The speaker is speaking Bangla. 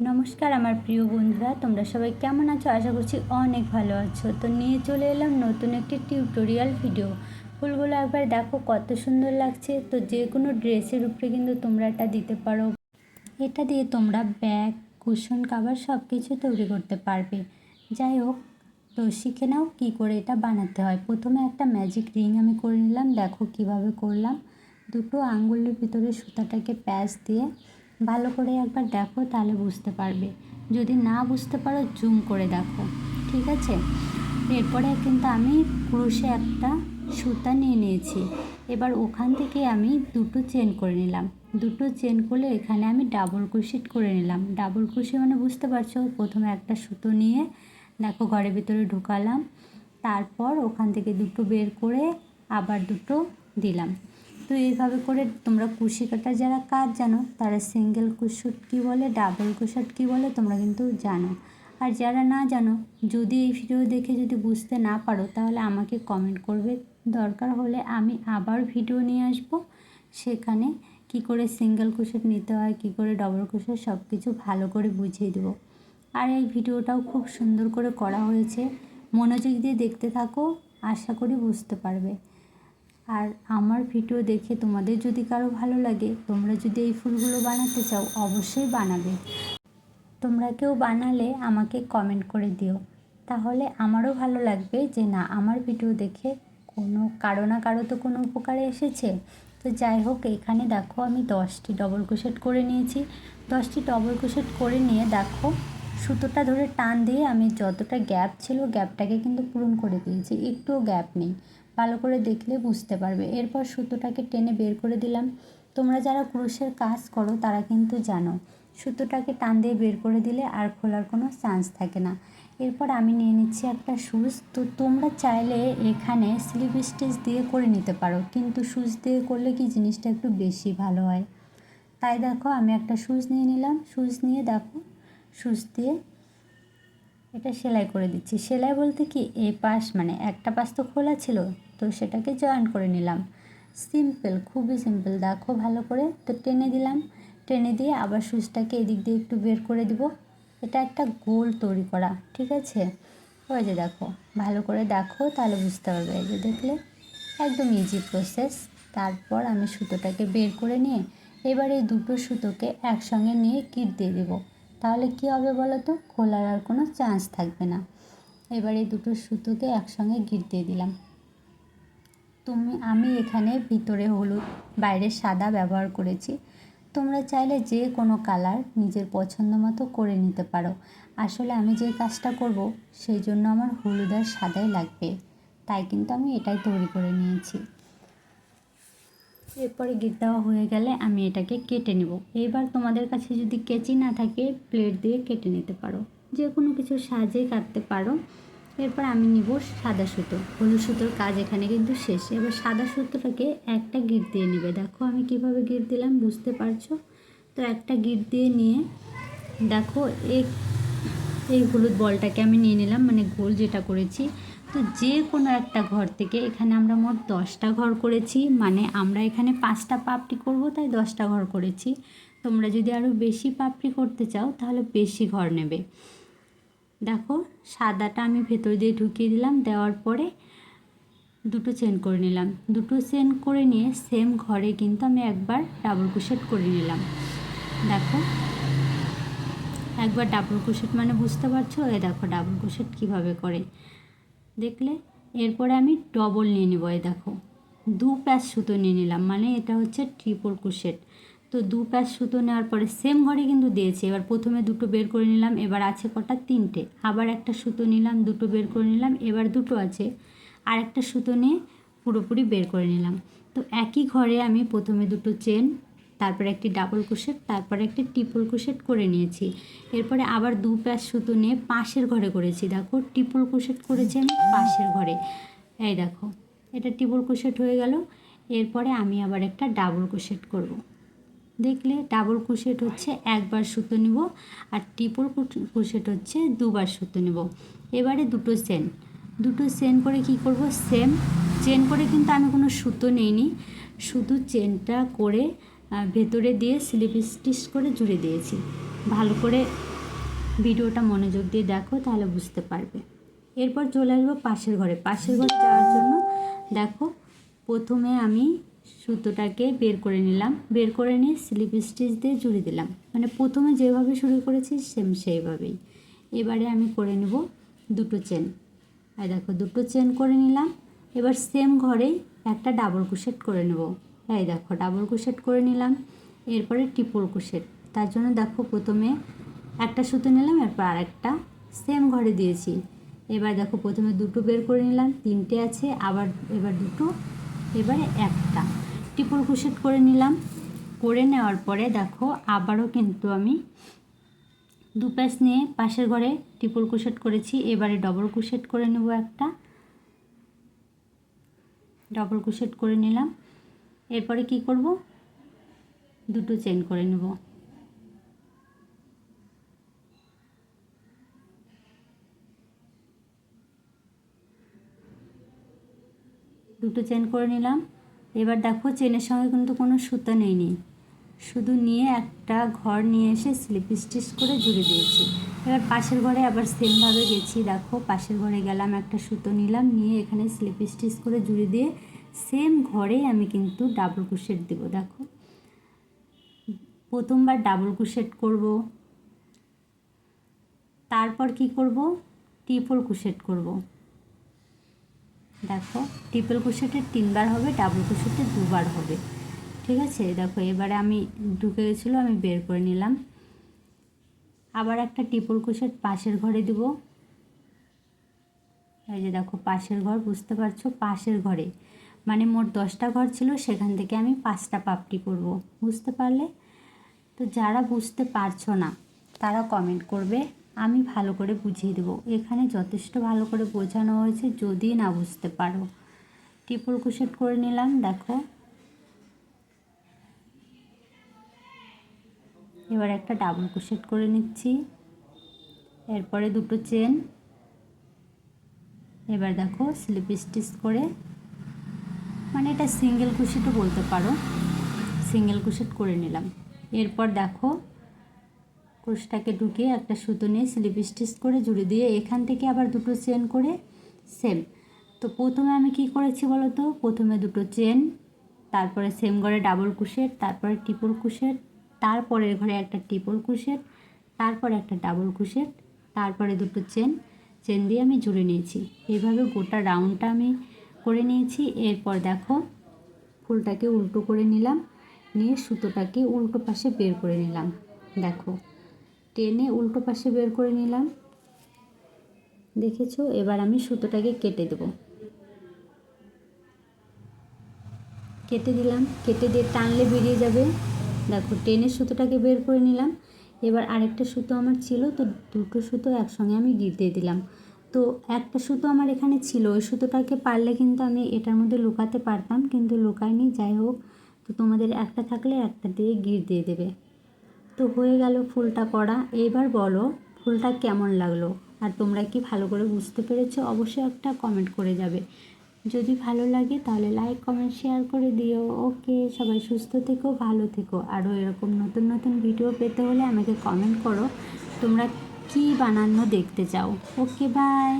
নমস্কার আমার প্রিয় বন্ধুরা, তোমরা সবাই কেমন আছো? আশা করছি অনেক ভালো আছো। তো নিয়ে চলে এলাম নতুন একটি টিউটোরিয়াল ভিডিও ফুলগুলো একবার দেখো, কত সুন্দর লাগছে। তো যে কোনো ড্রেসের উপরে কিন্তু তোমরা এটা দিতে পারো। এটা দিয়ে তোমরা ব্যাগ, কুশন কাভার সব কিছু তৈরি করতে পারবে। যাই হোক, তো শিখে নাও কী করে এটা বানাতে হয়। প্রথমে একটা ম্যাজিক রিং আমি করে নিলাম। দেখো কীভাবে করলাম। দুটো আঙ্গুলের ভিতরে সুতাটাকে প্যাচ দিয়ে ভালো করে একবার দেখো, তাহলে বুঝতে পারবে। যদি না বুঝতে পারো জুম করে দেখো, ঠিক আছে? এরপরে কিন্তু আমি ক্রুশে একটা সুতা নিয়ে নিয়েছি। এবার ওখান থেকে আমি দুটো চেন করে নিলাম। দুটো চেন করলে এখানে আমি ডাবল ক্রুশিট করে নিলাম। ডাবল ক্রুশি মানে বুঝতে পারছ, প্রথমে একটা সুতো নিয়ে, দেখো ঘরের ভিতরে ঢুকালাম। তারপর ওখান থেকে দুটো বের করে আবার দুটো দিলাম। তো এইভাবে করে তোমরা কুশি কাটা যারা কাজ জানো, তারা সিঙ্গেল কুশট কী বলে ডাবল কুশট কী বলে, তোমরা কিন্তু জানো। আর যারা না জানো, যদি এই ভিডিও দেখে যদি বুঝতে না পারো, তাহলে আমাকে কমেন্ট করবে। দরকার হলে আমি আবার ভিডিও নিয়ে আসব। সেখানে কি করে সিঙ্গেল কুশট নিতে হয়, কি করে ডবল কুশট সব কিছু ভালো করে বুঝিয়ে দেবো। আর এই ভিডিওটাও খুব সুন্দর করে করা হয়েছে। মনোযোগ দিয়ে দেখতে থাকো, আশা করি বুঝতে পারবে। আর আমার ভিডিও দেখে তোমাদের যদি কারও ভালো লাগে, তোমরা যদি এই ফুলগুলো বানাতে চাও, অবশ্যই বানাবে। তোমরা কেউ বানালে আমাকে কমেন্ট করে দিও। তাহলে আমারও ভালো লাগবে যে না, আমার ভিডিও দেখে কোনো, কারও না কারও তো কোনো উপকারে এসেছে। তো যাই হোক, এখানে দেখো আমি দশটি ডবল ক্রোশেট করে নিয়েছি। দশটি ডবল ক্রোশেট করে নিয়ে দেখো, সুতোটা ধরে টান দিয়ে আমি যতটা গ্যাপ ছিল গ্যাপটাকে কিন্তু পূরণ করে দিয়েছি। একটুও গ্যাপ নেই। ভালো করে দেখলে বুঝতে পারবে। এরপর সুতোটাকে টেনে বের করে দিলাম। তোমরা যারা ক্রুশের কাজ করো, তারা কিন্তু জানো, সুতোটাকে টান দিয়ে বের করে দিলে আর খোলার কোনো চান্স থাকে না। এরপর আমি নিয়ে নিচ্ছি একটা সুচ তো তোমরা চাইলে এখানে স্লিপ স্টিচ দিয়ে করে নিতে পারো, কিন্তু সুচ দিয়ে করলে কি জিনিসটা একটু বেশি ভালো হয়? তাই দেখো, আমি একটা সুচ নিয়ে নিলাম। সুচ নিয়ে দেখো সুচ দিয়ে এটা সেলাই করে দিচ্ছি। সেলাই বলতে কি এই পাশ মানে একটা পাশ তো খোলা ছিল, তো সেটাকে জয়েন করে নিলাম। সিম্পল খুবই সিম্পল দেখো ভালো করে। তো টেনে দিলাম। টেনে দিয়ে আবার সুচটাকে এদিক দিয়ে একটু বের করে দিব। এটা একটা গোল তৈরি করা, ঠিক আছে? ওই যে দেখো, ভালো করে দেখো, তাহলে বুঝতে পারবে। এই যে দেখলে, একদম ইজি প্রসেস তারপর আমি সুতোটাকে বের করে নিয়ে, এবার এই দুটো সুতোকে একসঙ্গে নিয়ে কিট দিয়ে দেবো। তাহলে কি হবে বলো তো খোলার আর কোনো চান্স থাকবে না। এবার এই দুটো সুতোকে একসঙ্গে গিট দিয়ে দিলাম। তুমি, আমি এখানে ভিতরে হলুদ, বাইরে সাদা ব্যবহার করেছি। তোমরা চাইলে যে কোনো কালার নিজের পছন্দ মতো করে নিতে পারো। আসলে আমি যে কাজটা করব, সেই জন্য আমার হলুদ আর সাদাই লাগবে। তাই কিন্তু আমি এটাই তৈরি করে নিয়েছি। এরপরে গিট দেওয়া হয়ে গেলে আমি এটাকে কেটে নেব। এইবার তোমাদের কাছে যদি কেচি না থাকে প্লেট দিয়ে কেটে নিতে পারো। যে কোনো কিছু সাজে কাটতে পারো। এরপর আমি নিব সাদা সুতো। হলুদ সুতোর কাজ এখানে কিন্তু শেষ। এবার সাদা সুতোটাকে একটা গিট দিয়ে নেবে। দেখো আমি কীভাবে গিট দিলাম, বুঝতে পারছ? তো একটা গিট দিয়ে নিয়ে দেখো এই এই হলুদ বলটাকে আমি নিয়ে নিলাম। মানে গোল যেটা করেছি তো যে কোনো একটা ঘর থেকে এখানে আমরা মোট দশটা ঘর করেছি। মানে আমরা এখানে পাঁচটা পাপড়ি করব, তাই দশটা ঘর করেছি। তোমরা যদি আরও বেশি পাপড়ি করতে চাও, তাহলে বেশি ঘর নেবে। দেখো, সাদাটা আমি ভেতর দিয়ে ঢুকিয়ে দিলাম, দেওয়ার পরে দুটো চেন করে নিলাম। দুটো চেন করে নিয়ে সেম ঘরে কিন্তু আমি একবার ডাবল কুশেট করে নিলাম। দেখো, একবার ডাবল কুশেট মানে বুঝতে পারছ? এ দেখো ডাবল কুশেট কীভাবে করে। দেখলে এরপরে আমি ডবল নিয়ে নেব, এই দেখো। দু প্যাচ সুতো নিয়ে নিলাম মানে এটা হচ্ছে ট্রিপল কুশেট তো দু প্যাচ সুতো নেওয়ার পরে সেম ঘরে কিন্তু দিয়েছে। এবার প্রথমে দুটো বের করে নিলাম, এবার আছে কটা তিনটে। আবার একটা সুতো নিলাম, দুটো বের করে নিলাম, এবার দুটো আছে। আর একটা সুতো নিয়ে পুরোপুরি বের করে নিলাম। তো একই ঘরে আমি প্রথমে দুটো চেন তারপরে একটি ডাবল কুশেট তারপরে একটি ট্রিপল কুশেট করে নিয়েছি। এরপরে আবার দু প্যাচ সুতো নিয়ে পাশের ঘরে করেছি। দেখো ট্রিপল কুশেট করেছি আমি পাশের ঘরে। এই দেখো, এটা ট্রিপল কুশেট হয়ে গেল। এরপরে আমি আবার একটা ডাবল কুশেট করব। দেখলে ডাবল কুশেট হচ্ছে একবার সুতো নেব আর ট্রিপল কুশেট হচ্ছে দুবার সুতো নেব। এবারে দুটো চেন দুটো চেন করে কি করব? সেম চেন করে কিন্তু আমি কোনো সুতো নেইনি। শুধু চেনটা করে ভেতরে দিয়ে স্লিপ স্টিচ করে জুড়ে দিয়েছি। ভালো করে ভিডিওটা মনোযোগ দিয়ে দেখো, তাহলে বুঝতে পারবে। এরপর চলে আসব পাশের ঘরে। পাশের ঘরে যাওয়ার জন্য দেখো, প্রথমে আমি সুতোটাকে বের করে নিলাম। বের করে নিয়ে স্লিপ স্টিচ দিয়ে জুড়ে দিলাম। মানে প্রথমে যেভাবে শুরু করেছি সেম সেইভাবেই। এবারে আমি করে নেব দুটো চেন আর দেখো, দুটো চেন করে নিলাম। এবার সেম ঘরেই একটা ডাবল কুশেট করে নেব। এই দেখো ডাবল কুশেট করে নিলাম, এরপরে ট্রিপল কুশেট তার জন্য দেখো প্রথমে একটা সুতো নিলাম, এরপর আরেকটা সেম ঘরে দিয়েছি। এবার দেখো প্রথমে দুটো বের করে নিলাম, তিনটে আছে, আবার এবার দুটো, এবারে একটা। ট্রিপল কুশেট করে নিলাম, করে নেওয়ার পরে দেখো আবারও কিন্তু আমি দু প্যাচ নিয়ে পাশের ঘরে ট্রিপল কুশেট করেছি, এবারে ডবল কুশেট করে নেব একটা। ডবল কুশেট করে নিলাম। এরপরে কি করব? দুটো চেন করে নেব। দুটো চেন করে নিলাম। এবার দেখো চেনের সঙ্গে কিন্তু কোনো সুতো নেই নি। শুধু নিয়ে একটা ঘর নিয়ে এসে স্লিপ স্টিচ করে জুড়ে দিয়েছি। এবার পাশের ঘরে আবার সেমভাবে গেছি। দেখো পাশের ঘরে গেলাম, একটা সুতো নিলাম, নিয়ে এখানে স্লিপ স্টিচ করে জুড়ে দিয়ে সেম ঘরে আমি কিন্তু ডাবল কুশেট দেবো, দেখো। প্রথমবার ডাবল কুশেট করব, তারপর কি করব? ট্রিপল কুশেট করব। দেখো ট্রিপল কুশেটের তিনবার হবে ডাবল কুশেটের দুবার হবে। ঠিক আছে? দেখো, এবারে আমি ঢুকে গেছিল, আমি বের করে নিলাম। আবার একটা ট্রিপল কুশেট পাশের ঘরে দিব। এই যে দেখো, পাশের ঘর, বুঝতে পারছ? পাশের ঘরে। মানে মোট দশটা ঘর ছিল, সেখান থেকে আমি পাঁচটা পাপড়ি করব। বুঝতে পারলে? তো যারা বুঝতে পারছ না, তারা কমেন্ট করবে, আমি ভালো করে বুঝিয়ে দেবো। এখানে যথেষ্ট ভালো করে বোঝানো হয়েছে, যদি না বুঝতে পারো। ট্রিপল কুশেট করে নিলাম, দেখো। এবার একটা ডাবল কুশেট করে নিচ্ছি। এরপরে দুটো চেন এবার দেখো স্লিপ স্টিচ করে মানে এটা সিঙ্গেল কুশিটও বলতে পারো। সিঙ্গেল কুশেট করে নিলাম। এরপর দেখো কুশটাকে ঢুকিয়ে একটা সুতো নিয়ে স্লিপ স্টিচ করে জুড়ে দিয়ে এখান থেকে আবার দুটো চেন করে সেম তো প্রথমে আমি কি করেছি বলো তো? প্রথমে দুটো চেন তারপরে সেম ঘরে ডাবল কুশেট তারপরে ট্রিপল কুশেট তারপরের ঘরে একটা ট্রিপল কুশেট তারপরে একটা ডাবল কুশেট তারপরে দুটো চেন চেন দিয়ে আমি জুড়ে নিয়েছি। এইভাবে গোটা রাউন্ডটা আমি করে নিয়েছি। এরপর দেখো ফুলটাকে উল্টো করে নিলাম, নিয়ে সুতোটাকে উল্টো পাশে বের করে নিলাম। দেখো, টেনে উল্টো পাশে বের করে নিলাম। দেখেছ? এবার আমি সুতোটাকে কেটে দেব। কেটে দিলাম, কেটে দিয়ে টানলে বেরিয়ে যাবে। দেখো, টেনে সুতোটাকে বের করে নিলাম। এবার আরেকটা সুতো আমার ছিল, তো দুটো সুতো একসঙ্গে আমি দিয়ে দিলাম। তো একটা সুতো আমার এখানে ছিল, ওই সুতোটাকে পারলে কিন্তু আমি এটার মধ্যে লুকাতে পারতাম, কিন্তু লুকাইনি যাই হোক। তো তোমাদের একটা থাকলে একটা দিয়ে গিট দিয়ে দেবে। তো হয়ে গেল ফুলটা করা। এবার বলো, ফুলটা কেমন লাগল? আর তোমরা কি ভালো করে বুঝতে পেরেছ? অবশ্যই একটা কমেন্ট করে যাবে। যদি ভালো লাগে তাহলে লাইক কমেন্ট শেয়ার করে দিও। ওকে সবাই সুস্থ থেকো, ভালো থেকো। আরও এরকম নতুন নতুন ভিডিও পেতে হলে আমাকে কমেন্ট করো। তোমরা কী বানানো দেখতে চাও? Okay bye